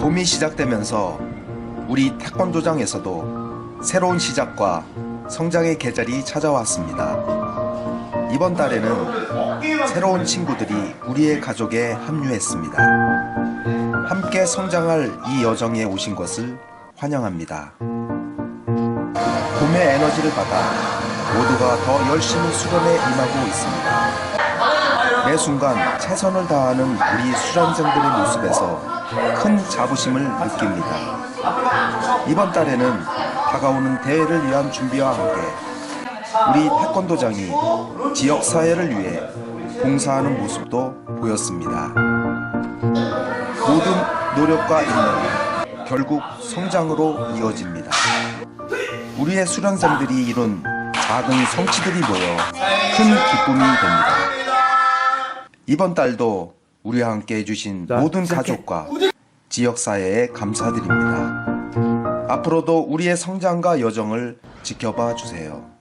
봄이 시작되면서 우리 태권도장에서도 새로운 시작과 성장의 계절이 찾아왔습니다. 이번 달에는 새로운 친구들이 우리의 가족에 합류했습니다. 함께 성장할 이 여정에 오신 것을 환영합니다. 봄의 에너지를 받아 모두가 더 열심히 수련에 임하고 있습니다. 매 순간 최선을 다하는 우리 수련생들의 모습에서 큰 자부심을 느낍니다. 이번 달에는 다가오는 대회를 위한 준비와 함께 우리 태권도장이 지역 사회를 위해 봉사하는 모습도 보였습니다. 모든 노력과 인내는 결국 성장으로 이어집니다. 우리의 수련생들이 이룬 작은 성취들이 모여 큰 기쁨이 됩니다. 이번 달도 우리와 함께 해주신 모든 가족과 지역사회에 감사드립니다. 앞으로도 우리의 성장과 여정을 지켜봐 주세요.